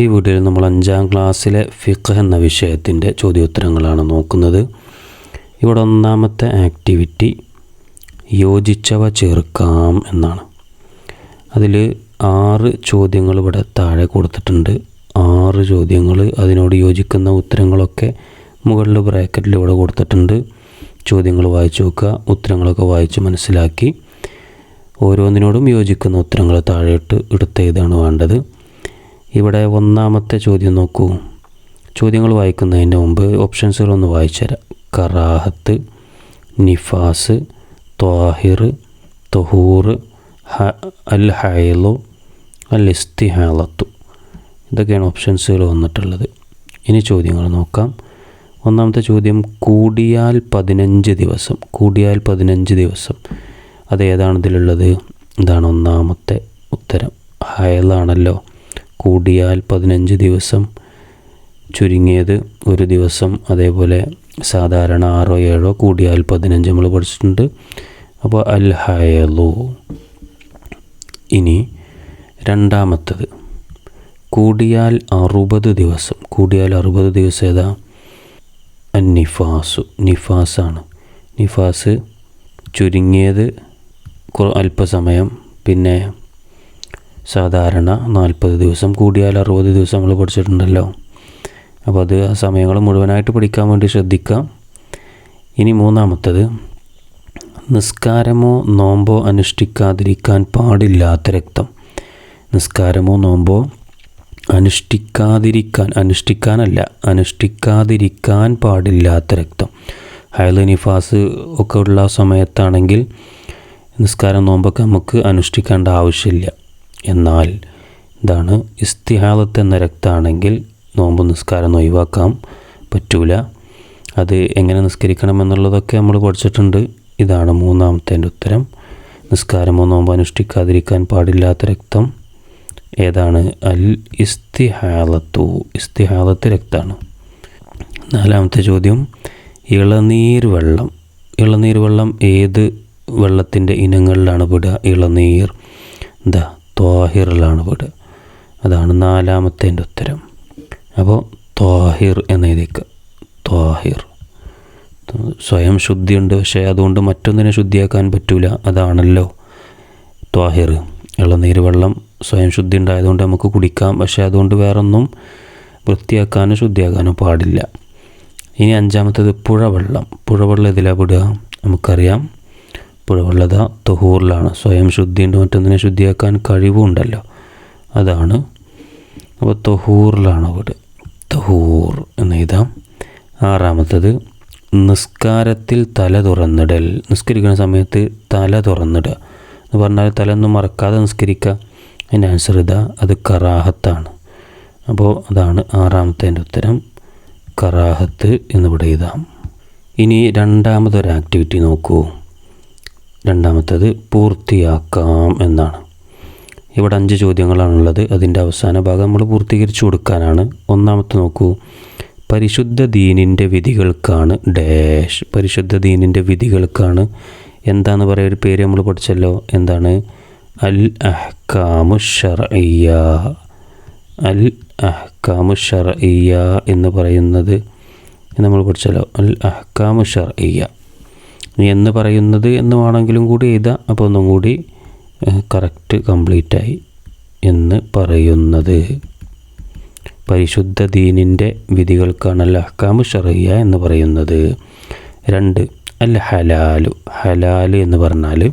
ഈ വീഡിയോയിൽ നമ്മൾ അഞ്ചാം ക്ലാസ്സിലെ ഫിഖ് എന്ന വിഷയത്തിന്റെ ചോദ്യോത്തരങ്ങളാണ് നോക്കുന്നത്. ഇവിടെ ഒന്നാമത്തെ ആക്ടിവിറ്റി യോജിച്ചവ ചേർക്കാം എന്നാണ്. അതിൽ ആറ് ചോദ്യങ്ങൾ ഇവിടെ താഴെ കൊടുത്തിട്ടുണ്ട്. ആറ് ചോദ്യങ്ങൾ അതിനോട് യോജിക്കുന്ന ഉത്തരങ്ങളൊക്കെ മുകളിൽ ബ്രാക്കറ്റിൽ ഇവിടെ കൊടുത്തിട്ടുണ്ട്. ചോദ്യങ്ങൾ വായിച്ചു നോക്കുക ഉത്തരങ്ങളൊക്കെ വായിച്ച് മനസ്സിലാക്കി. ഓരോന്നിനോടും യോജിക്കുന്ന ഉത്തരങ്ങൾ താഴെയിട്ട് എടുത്ത് എഴുതാണ് വേണ്ടത്. ഇവിടെ ഒന്നാമത്തെ ചോദ്യം നോക്കൂ. ചോദ്യങ്ങൾ വായിക്കുന്നതിന് മുമ്പ് ഓപ്ഷൻസുകളൊന്ന് വായിച്ചുതരാം. കറാഹത്ത് നിഫാസ് ത്വാഹിർ തൊഹൂർ അൽ ഹയലു അൽ ഇസ്തിഹാലത്തു ഇതൊക്കെയാണ് ഓപ്ഷൻസുകൾ വന്നിട്ടുള്ളത്. ഇനി ചോദ്യങ്ങൾ നോക്കാം. ഒന്നാമത്തെ ചോദ്യം കൂടിയാൽ പതിനഞ്ച് ദിവസം. കൂടിയാൽ പതിനഞ്ച് ദിവസം. അത് ഏതാണ് ഇതിലുള്ളത്? ഇതാണ് ഒന്നാമത്തെ ഉത്തരം. ഹയലാണല്ലോ. കൂടിയാൽ പതിനഞ്ച് ദിവസം ചുരുങ്ങിയത് ഒരു ദിവസം. അതേപോലെ സാധാരണ ആറോ ഏഴോ കൂടിയാൽ പതിനഞ്ച് നമ്മൾ പഠിച്ചിട്ടുണ്ട്. അപ്പോൾ അൽ ഹയലു. ഇനി രണ്ടാമത്തത്. കൂടിയാൽ അറുപത് ദിവസം. കൂടിയാൽ അറുപത് ദിവസം ഏതാ? നിഫാസു നിഫാസാണ്. നിഫാസ് ചുരുങ്ങിയത് അല്പസമയം. പിന്നെ സാധാരണ നാൽപ്പത് ദിവസം കൂടിയാൽ അറുപത് ദിവസം നമ്മൾ പഠിച്ചിട്ടുണ്ടല്ലോ. അപ്പോൾ അത് ആ സമയങ്ങൾ മുഴുവനായിട്ട് പഠിക്കാൻ വേണ്ടി ശ്രദ്ധിക്കാം. ഇനി മൂന്നാമത്തത് നിസ്കാരമോ നോമ്പോ അനുഷ്ഠിക്കാതിരിക്കാൻ പാടില്ലാത്ത രക്തം. നിസ്കാരമോ നോമ്പോ അനുഷ്ഠിക്കാതിരിക്കാൻ അനുഷ്ഠിക്കാനല്ല അനുഷ്ഠിക്കാതിരിക്കാൻ പാടില്ലാത്ത രക്തം. ഹയൽ നിഫാസ് ഒക്കെ ഉള്ള സമയത്താണെങ്കിൽ നിസ്കാരം നോമ്പൊക്കെ നമുക്ക് അനുഷ്ഠിക്കേണ്ട ആവശ്യമില്ല. എന്നാൽ ഇതാണ് ഇസ്തിഹാലത്ത് എന്ന രക്തമാണെങ്കിൽ നോമ്പ് നിസ്കാരം ഒഴിവാക്കാൻ പറ്റൂല. അത് എങ്ങനെ നിസ്കരിക്കണം എന്നുള്ളതൊക്കെ നമ്മൾ പഠിച്ചിട്ടുണ്ട്. ഇതാണ് മൂന്നാമത്തെ ഉത്തരം. നിസ്കാരമോ നോമ്പ് അനുഷ്ഠിക്കാതിരിക്കാൻ പാടില്ലാത്ത രക്തം ഏതാണ്? അൽ ഇസ്തിഹാലത്തു ഇസ്തിഹാലത്ത് രക്തമാണ് നാലാമത്തെ ചോദ്യം. ഇളനീർ വെള്ളം. ഇളനീർ വെള്ളം ഏത് വെള്ളത്തിന്റെ ഇനങ്ങളിലാണ് പെടുക? ഇളനീർ. എന്താ ത്വാഹിറിലാണ് വീട് അതാണ് നാലാമത്തേന്റെ ഉത്തരം. അപ്പോൾ ത്വാഹിർ എന്ന് എഴുതിക്കുക ത്വാഹിർ. സ്വയം ശുദ്ധിയുണ്ട്. പക്ഷേ അതുകൊണ്ട് മറ്റൊന്നിനെ ശുദ്ധിയാക്കാൻ പറ്റൂല. അതാണല്ലോ ത്വാഹിർ. ഇളനീര് വെള്ളം സ്വയം ശുദ്ധി ഉണ്ടായതുകൊണ്ട് നമുക്ക് കുടിക്കാം. പക്ഷേ അതുകൊണ്ട് വേറൊന്നും വൃത്തിയാക്കാനോ ശുദ്ധിയാക്കാനോ പാടില്ല. ഇനി അഞ്ചാമത്തേത് പുഴവെള്ളം. പുഴവെള്ളം ഇതിലാണ് വിടുക? നമുക്കറിയാം. പുഴവെള്ളത തുഹൂറിലാണ്. സ്വയം ശുദ്ധിയുണ്ട് മറ്റൊന്നിനെ ശുദ്ധിയാക്കാൻ കഴിവുണ്ടല്ലോ. അതാണ്. അപ്പോൾ തൊഹൂറിലാണ് അവിടെ തൊഹൂർ എന്ന് എഴുതാം. ആറാമത്തത് നിസ്കാരത്തിൽ തല തുറന്നിടൽ. നിസ്കരിക്കുന്ന സമയത്ത് തല തുറന്നിടുക. എന്ന് പറഞ്ഞാൽ തല മറക്കാതെ നിസ്കരിക്കുക. അതിന്റെ ആൻസർ ഇതാ അത് കറാഹത്താണ്. അപ്പോൾ അതാണ് ആറാമത്തെ ഉത്തരം. കറാഹത്ത് എന്നിവിടെ എഴുതാം. ഇനി രണ്ടാമതൊരു ആക്ടിവിറ്റി നോക്കൂ. രണ്ടാമത്തത് പൂർത്തിയാക്കാം എന്നാണ്. ഇവിടെ അഞ്ച് ചോദ്യങ്ങളാണുള്ളത്. അതിന്റെ അവസാന ഭാഗം നമ്മൾ പൂർത്തീകരിച്ചു കൊടുക്കാനാണ്. ഒന്നാമത്തെ നോക്കൂ. പരിശുദ്ധ ദീനിന്റെ വിധികൾക്കാണ് ഡാഷ്. പരിശുദ്ധ ദീനിന്റെ വിധികൾക്കാണ് എന്താന്ന് പറയുക ഒരു പേര് നമ്മൾ പഠിച്ചല്ലോ. എന്താണ്? അൽ അഹ്കാമു ഷറയ്യ അൽ അഹ്കാമു ഷറയ്യ എന്ന് പറയുന്നത് നമ്മൾ പഠിച്ചല്ലോ. അൽ അഹ്കാമു ഷർഇയ എന്ന് പറയുന്നത് എന്ന് വേണമെങ്കിലും കൂടി എഴുതാം അപ്പോൾ ഒന്നും കൂടി കറക്റ്റ് കംപ്ലീറ്റായി എന്ന് പറയുന്നത്. പരിശുദ്ധ ദീനിന്റെ വിധികൾക്കാണല്ല അഹ്കാമു ഷറിയ എന്ന് പറയുന്നത്. രണ്ട് അല്ല ഹലാലു. ഹലാൽ എന്ന് പറഞ്ഞാൽ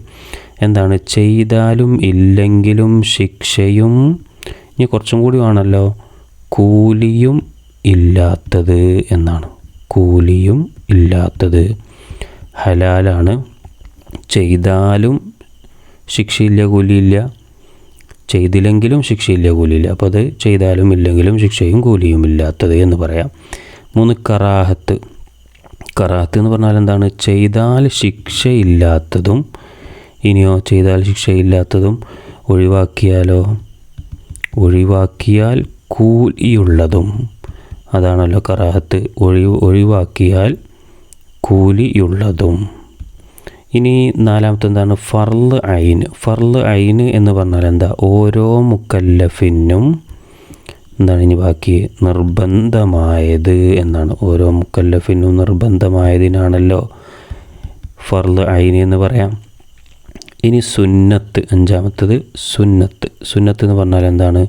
എന്താണ്? ചെയ്താലും ഇല്ലെങ്കിലും ശിക്ഷയും ഇനി കുറച്ചും കൂടി വേണമല്ലോ. കൂലിയും ഇല്ലാത്തത് എന്നാണ്. കൂലിയും ഇല്ലാത്തത്. ഹലാലാണ്. ചെയ്താലും ശിക്ഷയില്ല കൂലിയില്ല. ചെയ്തില്ലെങ്കിലും ശിക്ഷയില്ല കൂലിയില്ല. അപ്പോൾ അത് ചെയ്താലും ഇല്ലെങ്കിലും ശിക്ഷയും കൂലിയും ഇല്ലാത്തത് എന്ന് പറയാം. മൂന്ന് കറാഹത്ത്. കറാഹത്ത് എന്ന് പറഞ്ഞാൽ എന്താണ്? ചെയ്താൽ ശിക്ഷയില്ലാത്തതും ഇനിയോ ചെയ്താൽ ശിക്ഷയില്ലാത്തതും ഒഴിവാക്കിയാലോ? ഒഴിവാക്കിയാൽ കൂലിയുള്ളതും. അതാണല്ലോ കറാഹത്ത്. ഒഴിവ് ഒഴിവാക്കിയാൽ കൂലിയുള്ളതും. ഇനി നാലാമത്തെ എന്താണ് ഫർൾ ഐന് ഫർൾ ഐന് എന്ന് പറഞ്ഞാൽ എന്താ? ഓരോ മുക്കല്ലഫിനും എന്താണ് ഇനി ബാക്കി? നിർബന്ധമായത് എന്നാണ്. ഓരോ മുക്കല്ലഫിനും നിർബന്ധമായതിനാണല്ലോ ഫർൾ ഐന് എന്ന് പറയാം. ഇനി സുന്നത്ത്. അഞ്ചാമത്തത് സുന്നത്ത്. സുന്നത്ത് എന്ന് പറഞ്ഞാൽ എന്താണ്?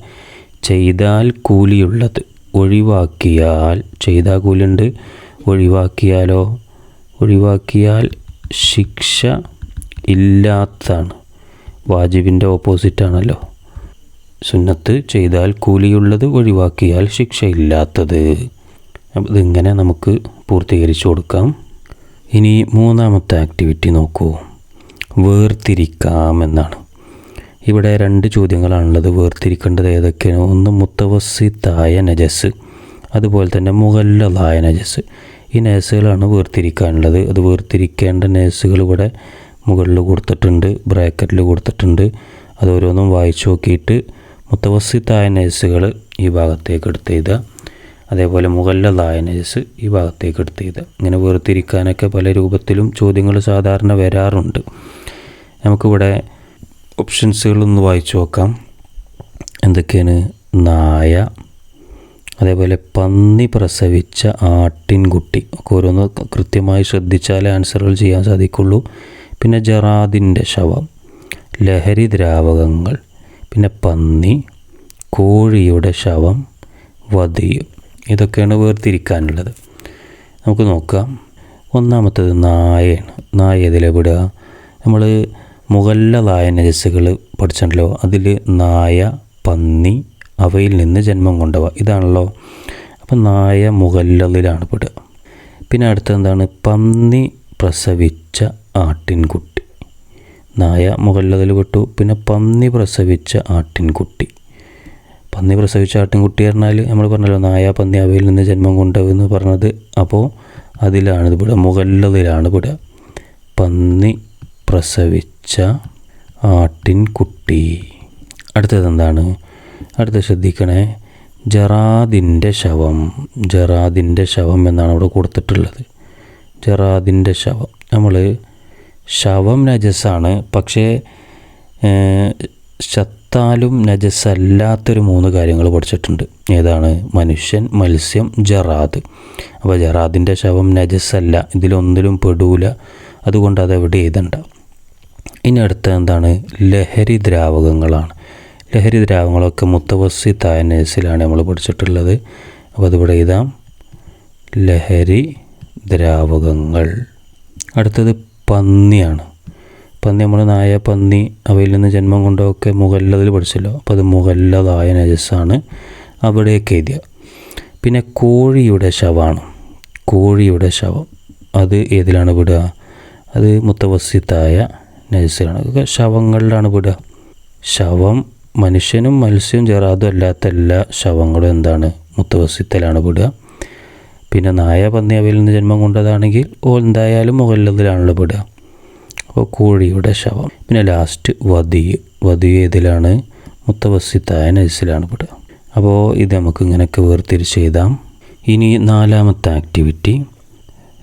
ചെയ്താൽ കൂലിയുള്ളത്. ഒഴിവാക്കിയാൽ. ചെയ്താൽ കൂലിയുണ്ട്. ഒഴിവാക്കിയാലോ? ഒഴിവാക്കിയാൽ ശിക്ഷ ഇല്ലാത്തതാണ്. വാജിബിന്റെ ഓപ്പോസിറ്റാണല്ലോ. സുന്നത്ത് ചെയ്താൽ കൂലിയുള്ളത് ഒഴിവാക്കിയാൽ ശിക്ഷയില്ലാത്തത് അപ്പം ഇതിങ്ങനെ നമുക്ക് പൂർത്തീകരിച്ചു കൊടുക്കാം. ഇനി മൂന്നാമത്തെ ആക്ടിവിറ്റി നോക്കൂ. വേർതിരിക്കാം എന്നാണ്. ഇവിടെ രണ്ട് ചോദ്യങ്ങളാണുള്ളത്. വേർതിരിക്കേണ്ടത് ഏതൊക്കെയാണ്? ഒന്ന് മുത്തവസിത്തായ നജസ് അതുപോലെ തന്നെ മുഗല്ലതായ നജസ്. ഈ നേഴ്സുകളാണ് വേർതിരിക്കാനുള്ളത്. അത് വേർതിരിക്കേണ്ട നേഴ്സുകൾ ഇവിടെ മുകളിൽ കൊടുത്തിട്ടുണ്ട് ബ്രാക്കറ്റിൽ കൊടുത്തിട്ടുണ്ട്. അത് ഓരോന്നും വായിച്ചു നോക്കിയിട്ട് മുത്തവസിത്തായ നേഴ്സുകൾ ഈ ഭാഗത്തേക്ക് എടുത്ത് എഴുതുക. അതേപോലെ മുകളിലതായ നേഴ്സ് ഈ ഭാഗത്തേക്ക് എടുത്ത് എഴുതുക. ഇങ്ങനെ വേർതിരിക്കാനൊക്കെ പല രൂപത്തിലും ചോദ്യങ്ങൾ സാധാരണ വരാറുണ്ട്. നമുക്കിവിടെ ഓപ്ഷൻസുകളൊന്ന് വായിച്ചു നോക്കാം. എന്തൊക്കെയാണ് നായ അതേപോലെ പന്നി പ്രസവിച്ച ആട്ടിൻകുട്ടി. ഒക്കെ ഓരോന്ന് കൃത്യമായി ശ്രദ്ധിച്ചാലേ ആൻസറുകൾ ചെയ്യാൻ സാധിക്കുള്ളൂ. പിന്നെ ജറാദിന്റെ ശവം ലഹരി ദ്രാവകങ്ങൾ പിന്നെ പന്നി കോഴിയുടെ ശവം വധിയും ഇതൊക്കെയാണ് വേർതിരിക്കാനുള്ളത്. നമുക്ക് നോക്കാം. ഒന്നാമത്തത് നായയാണ്. നായ ഇതിലെവിടുക നമ്മൾ നമ്മൾ മുകളിലതായ നജസ്സുകൾ പഠിച്ചിട്ടുണ്ടല്ലോ. അതിൽ നായ പന്നി അവയിൽ നിന്ന് ജന്മം കൊണ്ടവ. ഇതാണല്ലോ. അപ്പം നായ മുകളിലാണ് പെടുക. പിന്നെ അടുത്ത എന്താണ്? പന്നി പ്രസവിച്ച ആട്ടിൻകുട്ടി. നായ മുകളിലതിൽ പെട്ടു. പിന്നെ പന്നി പ്രസവിച്ച ആട്ടിൻകുട്ടി. പന്നി പ്രസവിച്ച ആട്ടിൻകുട്ടി പറഞ്ഞാൽ നമ്മൾ പറഞ്ഞല്ലോ നായ പന്നി അവയിൽ നിന്ന് ജന്മം കൊണ്ടവെന്ന് പറഞ്ഞത്. അപ്പോൾ അതിലാണ് ഇത് പെടുക. മുകളിലതിലാണ് പെടുക. പന്നി പ്രസവിച്ച ആട്ടിൻകുട്ടി. അടുത്തത് എന്താണ്? അടുത്ത ശ്രദ്ധിക്കണേ ജറാദിന്റെ ശവം ജറാദിന്റെ ശവം എന്നാണ് അവിടെ കൊടുത്തിട്ടുള്ളത്. ജറാദിന്റെ ശവം. നമ്മൾ ശവം നജസ്സാണ് പക്ഷേ ശത്താലും നജസ്സല്ലാത്തൊരു മൂന്ന് കാര്യങ്ങൾ പഠിച്ചിട്ടുണ്ട്. ഏതാണ്? മനുഷ്യൻ മത്സ്യം ജറാദ്. അപ്പോൾ ജറാദിന്റെ ശവം നജസ്സല്ല ഇതിലൊന്നിലും പെടൂല അതുകൊണ്ട് അത് എവിടെ എഴുതണ്ട. ഇനി അടുത്ത എന്താണ്? ലഹരി ദ്രാവകങ്ങളാണ്. ലഹരി ദ്രാവങ്ങളൊക്കെ മുത്തവസ്സിത്തായ നേഴ്സിലാണ് നമ്മൾ പഠിച്ചിട്ടുള്ളത്. അപ്പോൾ അതിവിടെ എഴുതാം. ലഹരി ദ്രാവകങ്ങൾ. അടുത്തത് പന്നിയാണ്. പന്നി നമ്മൾ നായ പന്നി അവയിൽ നിന്ന് ജന്മം കൊണ്ടൊക്കെ മുകല്ലതിൽ പഠിച്ചല്ലോ. അപ്പോൾ അത് മുകല്ലതായ നജസ്സാണ് അവിടെയൊക്കെ എഴുതിയ. പിന്നെ കോഴിയുടെ ശവമാണ്. കോഴിയുടെ ശവം. അത് ഏതിലാണ് വിടുക? അത് മുത്തവസ്സിത്തായ നജസ്സിലാണ് ശവങ്ങളിലാണ് വിടുക. ശവം മനുഷ്യനും മത്സ്യവും ചേരാതും അല്ലാത്ത എല്ലാ ശവങ്ങളും എന്താണ്? മുത്തവസ്സിത്തലാണ് പെടുക. പിന്നെ നായ പന്നി അവയിൽ നിന്ന് ജന്മം കൊണ്ടതാണെങ്കിൽ ഓ എന്തായാലും മുകളിലതിലാണല്ലോ പെടുക. അപ്പോൾ കോഴിയുടെ ശവം. പിന്നെ ലാസ്റ്റ് വതി വതി ഏതിലാണ്? മുത്തവസിത്തായ നൈസിലാണ് പെടുക. അപ്പോൾ ഇത് നമുക്ക് ഇങ്ങനെയൊക്കെ വേർതിരിച്ച് എഴുതാം. ഇനി നാലാമത്തെ ആക്ടിവിറ്റി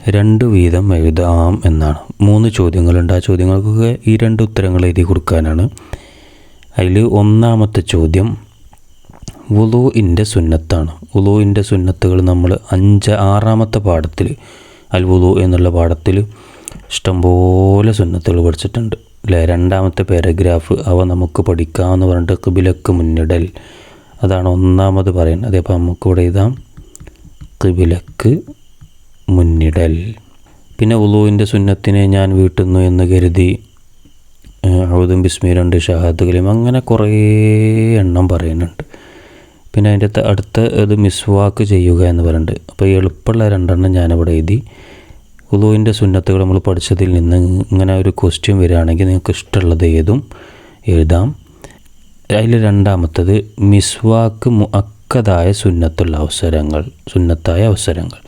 രണ്ട് വീതം എഴുതാം എന്നാണ്. മൂന്ന് ചോദ്യങ്ങളുണ്ട്. ആ ചോദ്യങ്ങൾക്കൊക്കെ ഈ രണ്ട് ഉത്തരങ്ങൾ എഴുതി കൊടുക്കാനാണ്. അതിൽ ഒന്നാമത്തെ ചോദ്യം വുളുവിന്റെ സുന്നത്താണ്. വുളുവിന്റെ സുന്നത്തുകൾ നമ്മൾ അഞ്ച് ആറാമത്തെ പാഠത്തിൽ അൽ വുളു എന്നുള്ള പാഠത്തിൽ ഇഷ്ടംപോലെ സുന്നത്തുകൾ പഠിച്ചിട്ടുണ്ട്. അല്ലേ രണ്ടാമത്തെ പാരഗ്രാഫ് അവ നമുക്ക് പഠിക്കാമെന്ന് പറഞ്ഞിട്ട് കിബിലക്ക് മുന്നിടൽ. അതാണ് ഒന്നാമത് പറയുന്നത്. അതേപോലെ നമുക്ക് ഇവിടെ എഴുതാം. കിബിലക്ക് മുന്നിടൽ. പിന്നെ ഉളുവിന്റെ സുന്നത്തിനെ ഞാൻ വീട്ടുന്നു എന്ന് കരുതി ഔദും ബിസ്മി രണ്ട് ഷഹാദ് കലീം അങ്ങനെ കുറേ എണ്ണം പറയുന്നുണ്ട്. പിന്നെ അതിന്റെ അടുത്ത ഇത് മിസ്വാക്ക് ചെയ്യുക എന്ന് പറയുന്നുണ്ട്. അപ്പോൾ എളുപ്പമുള്ള രണ്ടെണ്ണം ഞാനിവിടെ എഴുതി. ഉദുവിന്റെ സുന്നത്തുകൾ നമ്മൾ പഠിച്ചതിൽ നിന്ന് ഇങ്ങനെ ഒരു ക്വസ്റ്റ്യൻ വരികയാണെങ്കിൽ നിങ്ങൾക്ക് ഇഷ്ടമുള്ളത് ഏതും എഴുതാം. അതിൽ രണ്ടാമത്തത് മിസ്വാക്ക് മുഅക്കതായ സുന്നത്തുള്ള അവസരങ്ങൾ സുന്നത്തായ അവസരങ്ങൾ.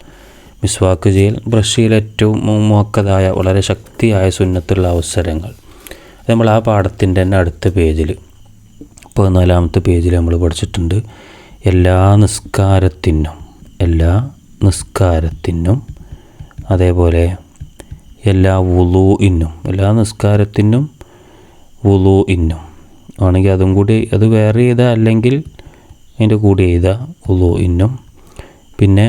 മിസ്വാക്ക് ചെയ്യൽ ബ്രഷ് ചെയ്യൽ ഏറ്റവും മുക്കതായ വളരെ ശക്തിയായ സുന്നത്തുള്ള അവസരങ്ങൾ. അത് നമ്മൾ ആ പാഠത്തിന്റെ തന്നെ അടുത്ത പേജിൽ പതിനാലാമത്തെ പേജിൽ നമ്മൾ പഠിച്ചിട്ടുണ്ട്. എല്ലാ നിസ്കാരത്തിനും എല്ലാ നിസ്കാരത്തിനും അതേപോലെ എല്ലാ വുളു ഇന്നും എല്ലാ നിസ്കാരത്തിനും വുളു ഇന്നും ആണെങ്കിൽ അതും കൂടി അത് വേറെ ചെയ്താൽ അല്ലെങ്കിൽ അതിന്റെ കൂടെ ചെയ്താൽ വുളു ഇന്നും പിന്നെ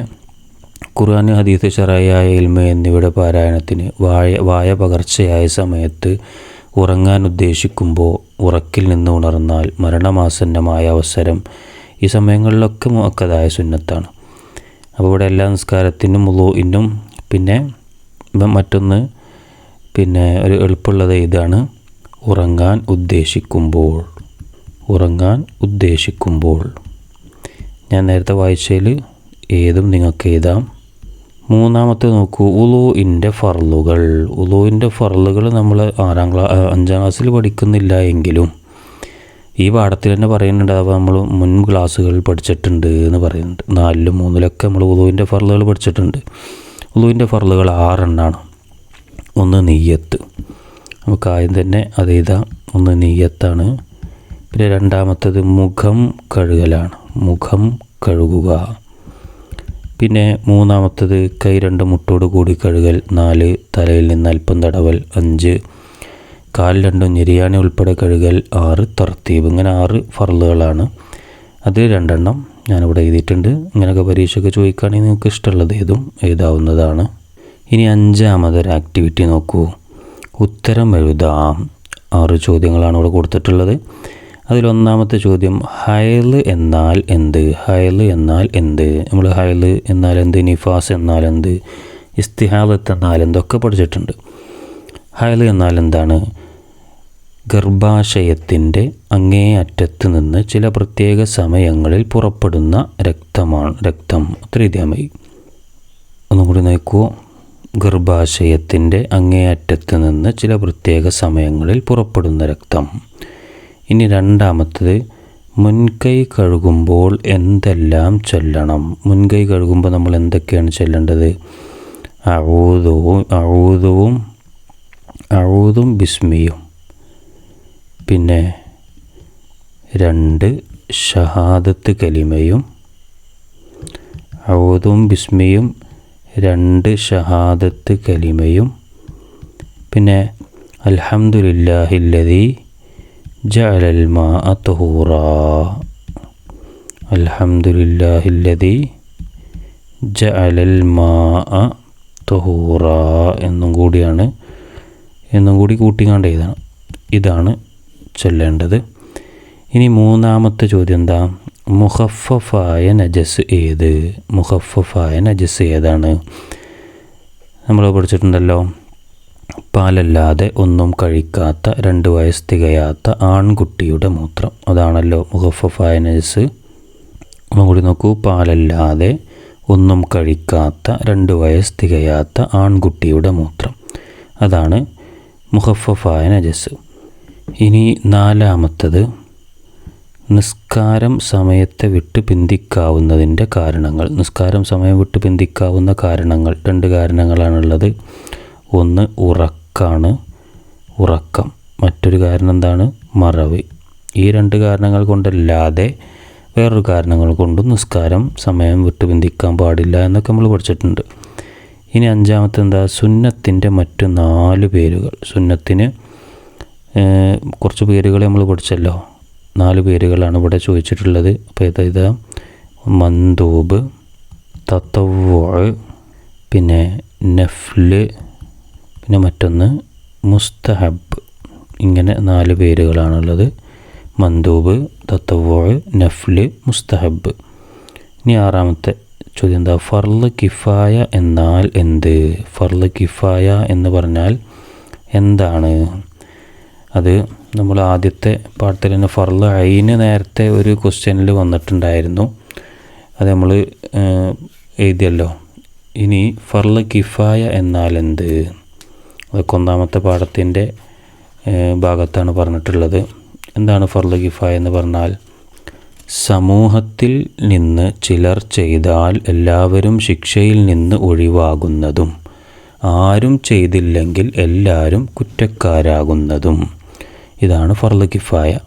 ഖുർആൻ ഹദീസ് ഷറായ ഇൽമ എന്നിവയുടെ പാരായണത്തിന് വായ വായ പകർച്ചയായ സമയത്ത് ഉറങ്ങാൻ ഉദ്ദേശിക്കുമ്പോൾ ഉറക്കിൽ നിന്ന് ഉണർന്നാൽ മരണമാസന്നമായ അവസരം ഈ സമയങ്ങളിലൊക്കെ മുക്കതായ സുന്നത്താണ്. അപ്പോൾ ഇവിടെ എല്ലാ നിസ്കാരത്തിനും ഇന്നും പിന്നെ മറ്റൊന്ന് പിന്നെ ഒരു എളുപ്പമുള്ളത് ഇതാണ് ഉറങ്ങാൻ ഉദ്ദേശിക്കുമ്പോൾ. ഉറങ്ങാൻ ഉദ്ദേശിക്കുമ്പോൾ. ഞാൻ നേരത്തെ വായിച്ചതിൽ ഏതും നിങ്ങൾക്ക് എഴുതാം. മൂന്നാമത്തെ നോക്കൂ ഉളുവിന്റെ ഫർളുകൾ. ഉളുവിന്റെ ഫർളുകൾ നമ്മൾ ആറാം ക്ലാ അഞ്ചാം ക്ലാസ്സിൽ പഠിക്കുന്നില്ല എങ്കിലും ഈ പാഠത്തിൽ തന്നെ പറയുന്നുണ്ട് അപ്പോൾ നമ്മൾ മുൻ ക്ലാസ്സുകളിൽ പഠിച്ചിട്ടുണ്ട് എന്ന് പറയുന്നുണ്ട്. നാലിലും മൂന്നിലൊക്കെ നമ്മൾ ഉളുവിന്റെ ഫർളുകൾ പഠിച്ചിട്ടുണ്ട്. ഉളുവിന്റെ ഫർളുകൾ ആറെണ്ണാണ്. ഒന്ന് നെയ്യത്ത് നമുക്ക് ആദ്യം തന്നെ അത് ഒന്ന് നെയ്യത്താണ് പിന്നെ രണ്ടാമത്തത് മുഖം കഴുകലാണ്. മുഖം കഴുകുക. പിന്നെ മൂന്നാമത്തത് കൈ രണ്ട് മുട്ടോട് കൂടി കഴുകൽ നാല് തലയിൽ നിന്ന് അല്പം തടവൽ അഞ്ച് കാൽ രണ്ടും ഞെരിയാണി ഉൾപ്പെടെ കഴുകൽ ആറ് തർത്തീബ്. ഇങ്ങനെ ആറ് ഫറലുകളാണ് അത് രണ്ടെണ്ണം ഞാനിവിടെ എഴുതിയിട്ടുണ്ട്. ഇങ്ങനെയൊക്കെ പരീക്ഷയ്ക്ക് ചോദിക്കുകയാണെങ്കിൽ നിങ്ങൾക്ക് ഇഷ്ടമുള്ളത് ഏതും എഴുതാവുന്നതാണ്. ഇനി അഞ്ചാമതൊരു ആക്ടിവിറ്റി നോക്കൂ. ഉത്തരം എഴുതാം. ആറ് ചോദ്യങ്ങളാണ് ഇവിടെ കൊടുത്തിട്ടുള്ളത്. അതിലൊന്നാമത്തെ ചോദ്യം ഹയൽ എന്നാൽ എന്ത്? ഹയൽ എന്നാൽ എന്ത്? നമ്മൾ ഹയൽ എന്നാൽ എന്ത് നിഫാസ് എന്നാൽ എന്ത് ഇസ്തിഹാലത്ത് എന്നാൽ എന്തൊക്കെ പഠിച്ചിട്ടുണ്ട്. ഹയൽ എന്നാൽ എന്താണ്? ഗർഭാശയത്തിന്റെ അങ്ങേ അറ്റത്ത് നിന്ന് ചില പ്രത്യേക സമയങ്ങളിൽ പുറപ്പെടുന്ന രക്തമാണ് രക്തം. അത്ര ഇതേമായി ഒന്നും കൂടി ഗർഭാശയത്തിന്റെ അങ്ങേ അറ്റത്ത് നിന്ന് ചില പ്രത്യേക സമയങ്ങളിൽ പുറപ്പെടുന്ന രക്തം. ഇനി രണ്ടാമത്തത് മുൻകൈ കഴുകുമ്പോൾ എന്തെല്ലാം ചൊല്ലണം? മുൻകൈ കഴുകുമ്പോൾ നമ്മൾ എന്തൊക്കെയാണ് ചൊല്ലേണ്ടത്? അഴൂതവും അഴൂതവും അഴൂതും ബിസ്മിയും. പിന്നെ രണ്ട് ഷഹാദത്ത് കലിമയും ഔദും ബിസ്മിയും രണ്ട് ഷഹാദത്ത് കലിമയും. പിന്നെ അൽഹംദുലില്ലാഹില്ലതി طهورا. الحمد لله الذي ജഅലൽ മാ എന്നും കൂടിയാണ്. എന്നും കൂടി കൂട്ടിക്കാണ്ട് എഴുതണം. ഇതാണ് ചൊല്ലേണ്ടത്. ഇനി മൂന്നാമത്തെ ചോദ്യം എന്താ? മുഹഫഫായ നജസ് ഏത്? മുഹഫഫായ നജസ് ഏതാണ്? നമ്മൾ പഠിച്ചിട്ടുണ്ടല്ലോ. പാലല്ലാതെ ഒന്നും കഴിക്കാത്ത രണ്ട് വയസ്സ് തികയാത്ത ആൺകുട്ടിയുടെ മൂത്രം. അതാണല്ലോ മുഹഫഫായ ഒന്നും കൂടി നോക്കൂ. പാലല്ലാതെ ഒന്നും കഴിക്കാത്ത രണ്ട് വയസ്സ് തികയാത്ത ആൺകുട്ടിയുടെ മൂത്രം. അതാണ് മുഹഫഫായ നജസ് ഇനി നാലാമത്തത്. നിസ്കാരം സമയത്തെ വിട്ട് പിന്തിക്കാവുന്നതിന്റെ കാരണങ്ങൾ. നിസ്കാരം സമയം വിട്ട് പിന്തിക്കാവുന്ന കാരണങ്ങൾ. രണ്ട് കാരണങ്ങളാണുള്ളത്. ഒന്ന് ഉറക്കാണ്. ഉറക്കം. മറ്റൊരു കാരണം എന്താണ്? മറവ്. ഈ രണ്ട് കാരണങ്ങൾ കൊണ്ടല്ലാതെ വേറൊരു കാരണങ്ങൾ കൊണ്ടും നിസ്കാരം സമയം വിട്ട് ബന്ധിക്കാൻ പാടില്ല എന്നൊക്കെ നമ്മൾ പഠിച്ചിട്ടുണ്ട്. ഇനി അഞ്ചാമത്തെ എന്താ? സുന്നത്തിന്റെ മറ്റു നാല് പേരുകൾ. സുന്നത്തിന് കുറച്ച് പേരുകൾ നമ്മൾ പഠിച്ചല്ലോ. നാല് പേരുകളാണ് ഇവിടെ ചോദിച്ചിട്ടുള്ളത്. അപ്പോൾ ഇത് ഇത്? മന്ദൂബ് തത്തവ് പിന്നെ നഫ്ല് പിന്നെ മറ്റൊന്ന് മുസ്തഹബ്. ഇങ്ങനെ നാല് പേരുകളാണുള്ളത്. മന്ദൂബ് തത്തവ്വ നഫ്ല് മുസ്തഹബ്. ഇനി ആറാമത്തെ ചോദ്യം എന്താ? ഫർൾ കിഫായ എന്നാൽ എന്ത്? ഫർൾ കിഫായ എന്ന് പറഞ്ഞാൽ എന്താണ്? അത് നമ്മൾ ആദ്യത്തെ പാഠത്തിൽ തന്നെ ഫർൾ അയിന് നേരത്തെ ഒരു ക്വസ്റ്റ്യനിൽ വന്നിട്ടുണ്ടായിരുന്നു. അത് നമ്മൾ എഴുതിയല്ലോ. ഇനി ഫർൾ കിഫായ എന്നാൽ എന്ത്? ഒന്നാമത്തെ പാഠത്തിന്റെ ഭാഗത്താണ് പറഞ്ഞിട്ടുള്ളത്. എന്താണ് ഫർൾ കിഫായ എന്ന് പറഞ്ഞാൽ സമൂഹത്തിൽ നിന്ന് ചിലർ ചെയ്താൽ എല്ലാവരും ശിക്ഷയിൽ നിന്ന് ഒഴിവാകുന്നതും ആരും ചെയ്തില്ലെങ്കിൽ എല്ലാവരും കുറ്റക്കാരാകുന്നതും. ഇതാണ് ഫർൾ കിഫായ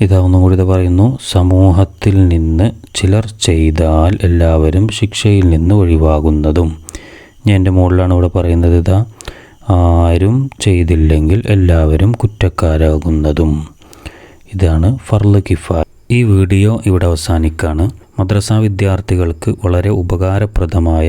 ഇതാ കൂടി പറയുന്നു സമൂഹത്തിൽ നിന്ന് ചിലർ ചെയ്താൽ എല്ലാവരും ശിക്ഷയിൽ നിന്ന് ഒഴിവാകുന്നതും. ഞാൻ എന്റെ മുകളിലാണ് ഇവിടെ പറയുന്നത് ഇതാ ആരും ചെയ്തില്ലെങ്കിൽ എല്ലാവരും കുറ്റക്കാരാകുന്നതും. ഇതാണ് ഫർൾ കിഫ ഈ വീഡിയോ ഇവിടെ അവസാനിക്കാണ്. മദ്രസ വിദ്യാർത്ഥികൾക്ക് വളരെ ഉപകാരപ്രദമായ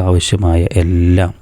ആവശ്യമായ എല്ലാം